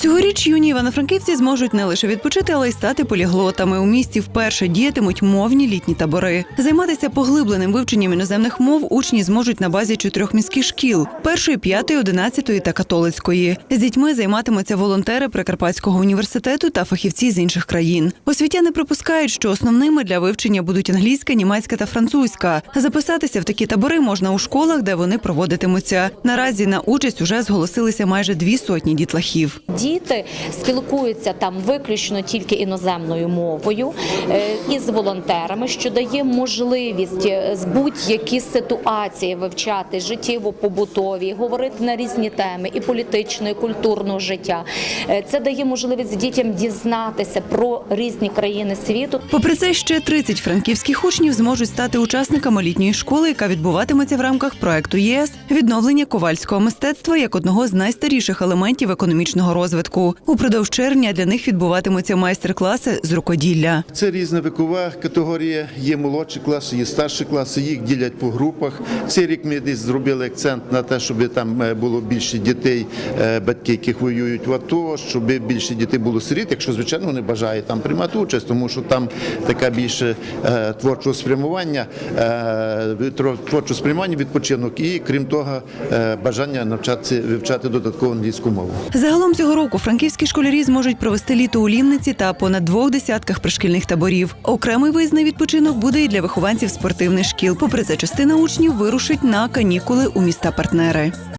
Цьогоріч юні івано-франківці зможуть не лише відпочити, але й стати поліглотами. У місті вперше діятимуть мовні літні табори. Займатися поглибленим вивченням іноземних мов учні зможуть на базі чотирьох міських шкіл першої, п'ятої, одинадцятої та католицької. З дітьми займатимуться волонтери Прикарпатського університету та фахівці з інших країн. Освітяни припускають, що основними для вивчення будуть англійська, німецька та французька. Записатися в такі табори можна у школах, де вони проводитимуться. Наразі на участь уже зголосилися майже дві сотні дітлахів. Діти спілкуються там виключно тільки іноземною мовою е, із волонтерами, що дає можливість е, з будь-які ситуації вивчати життєво-побутові, говорити на різні теми і політичного, і культурного життя. Е, Це дає можливість дітям дізнатися про різні країни світу. Попри це, ще 30 франківських учнів зможуть стати учасниками літньої школи, яка відбуватиметься в рамках проекту єС відновлення ковальського мистецтва як одного з найстаріших елементів економічного розвитку. Упродовж червня для них відбуватимуться майстер-класи з рукоділля. Це різна вікова категорія. Є молодші класи, є старші класи. Їх ділять по групах. Цей рік ми десь зробили акцент на те, щоб там е, було більше дітей, е, батьки, яких воюють в АТО, щоб більше дітей було сиріт, якщо звичайно вони бажають там приймати участь, тому що там така більше е, творчого спрямування, творчого спрямування відпочинок і крім того, бажання навчатися вивчати додатково англійську мову. Загалом цього року франківські школярі зможуть провести літо у Лімниці та понад двох десятках пришкільних таборів. Окремий виїзний відпочинок буде і для вихованців спортивних шкіл. Попри це, частина учнів вирушить на канікули у міста партнери.